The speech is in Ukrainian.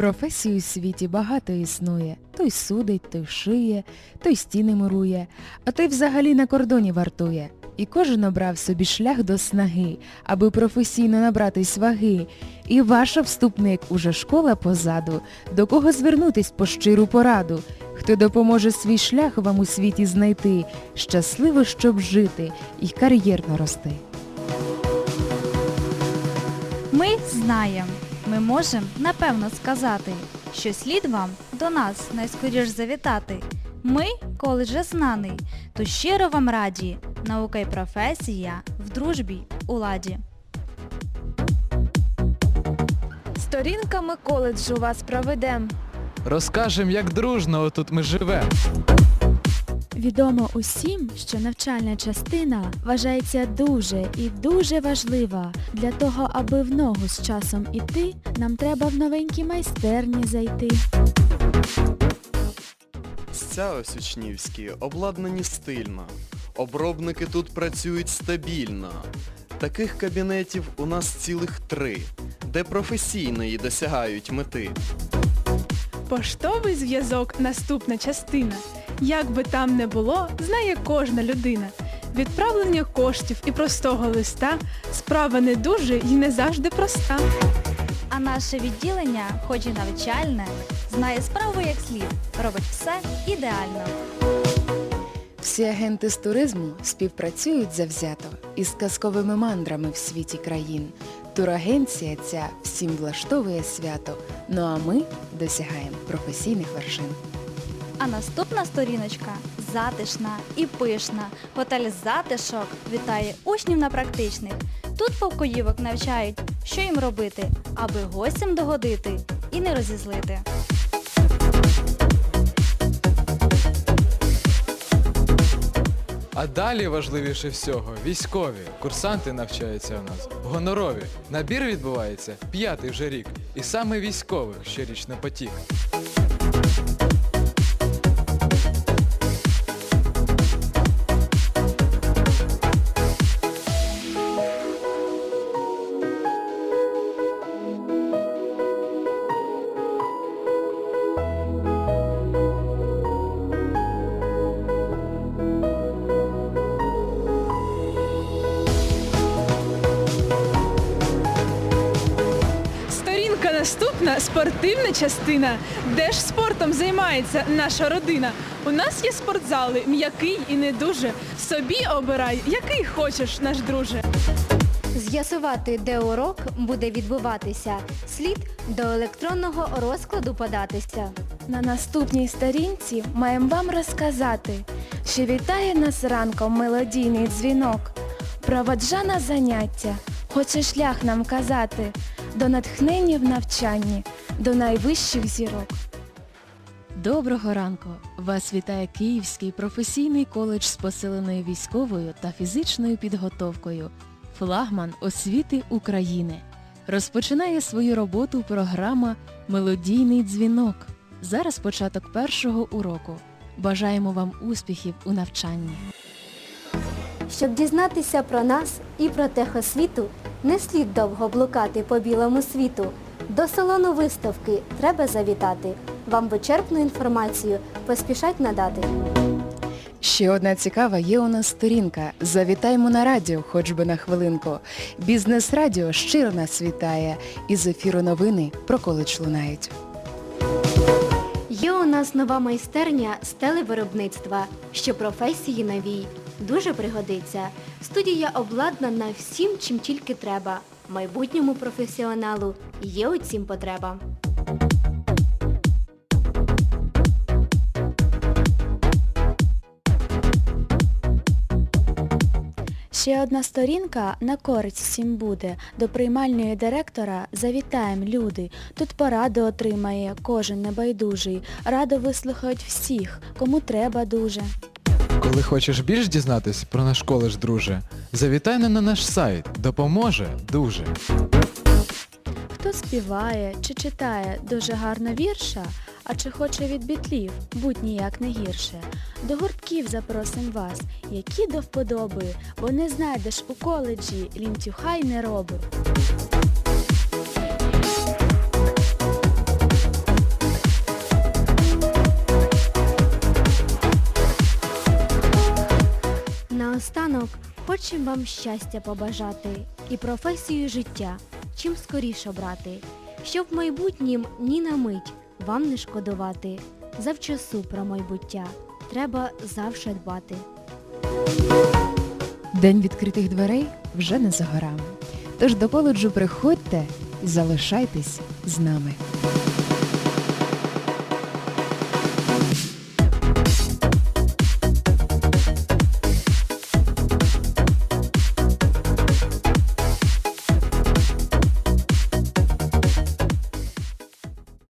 Професій у світі багато існує. Той судить, той шиє, той стіни мурує, а той взагалі на кордоні вартує. І кожен обрав собі шлях до снаги, аби професійно набратись ваги. І ваш вступник уже школа позаду, до кого звернутись по щиру пораду, хто допоможе свій шлях вам у світі знайти, щасливо, щоб жити і кар'єрно рости. Ми знаємо, ми можемо напевно сказати, що слід вам до нас найскоріш завітати. Ми, коледж знаний, то щиро вам раді, наука й професія в дружбі у ладі. Сторінками коледжу вас проведем. Розкажем, як дружно отут ми живем. Відомо усім, що навчальна частина вважається дуже і дуже важлива. Для того, аби в ногу з часом іти, нам треба в новенькі майстерні зайти. Ця ось учнівські обладнані стильно. Обробники тут працюють стабільно. Таких кабінетів у нас цілих три, де професійної досягають мети. Поштовий зв'язок наступна частина. Як би там не було, знає кожна людина. Відправлення коштів і простого листа справа не дуже і не завжди проста. А наше відділення, хоч і навчальне, знає справу як слід, робить все ідеально. Всі агенти з туризму співпрацюють завзято із казковими мандрами в світі країн. Турагенція ця всім влаштовує свято, ну а ми досягаємо професійних вершин. А наступна сторіночка затишна і пишна. Готель затишок вітає учнів на практичних. Тут повкоївок навчають, що їм робити, аби гостям догодити і не розізлити. А далі важливіше всього військові. Курсанти навчаються у нас. Гонорові. Набір відбувається п'ятий вже рік. І саме військових щорічно потік. Наступна спортивна частина. Де ж спортом займається наша родина? У нас є спортзали, м'який і не дуже. Собі обирай, який хочеш, наш друже. З'ясувати, де урок буде відбуватися, слід до електронного розкладу податися. На наступній сторінці маємо вам розказати, що вітає нас ранком мелодійний дзвінок. Проводжа на заняття, хоче шлях нам казати, до натхнення в навчанні, до найвищих зірок. Доброго ранку! Вас вітає Київський професійний коледж з посиленою військовою та фізичною підготовкою. Флагман освіти України. Розпочинає свою роботу програма Мелодійний дзвінок. Зараз початок першого уроку. Бажаємо вам успіхів у навчанні. Щоб дізнатися про нас і про техосвіту, не слід довго блукати по білому світу. До салону виставки треба завітати. Вам вичерпну інформацію поспішать надати. Ще одна цікава є у нас сторінка. Завітаймо на радіо, хоч би на хвилинку. Бізнес-радіо щиро нас вітає. Із ефіру новини про коледж лунають. Є у нас нова майстерня з телевиробництва, що професії новій дуже пригодиться. Студія обладнана всім, чим тільки треба. Майбутньому професіоналу є у цім потреба. Ще одна сторінка на користь всім буде. До приймальної директора завітаєм люди. Тут поради отримає кожен небайдужий. Радо вислухають всіх, кому треба дуже. Коли хочеш більш дізнатись про наш коледж, друже, завітай не на наш сайт. Допоможе дуже. Хто співає чи читає дуже гарно вірша, а чи хоче від бітлів, будь ніяк не гірше. До гуртків запросим вас, які до вподоби, бо не знайдеш у коледжі лінтюха й не роби. Хочемо вам щастя побажати і професію життя чим скоріше обрати, щоб в майбутнім ні на мить вам не шкодувати. Завчасу про майбуття треба завше дбати. День відкритих дверей вже не за горами. Тож до коледжу приходьте і залишайтесь з нами.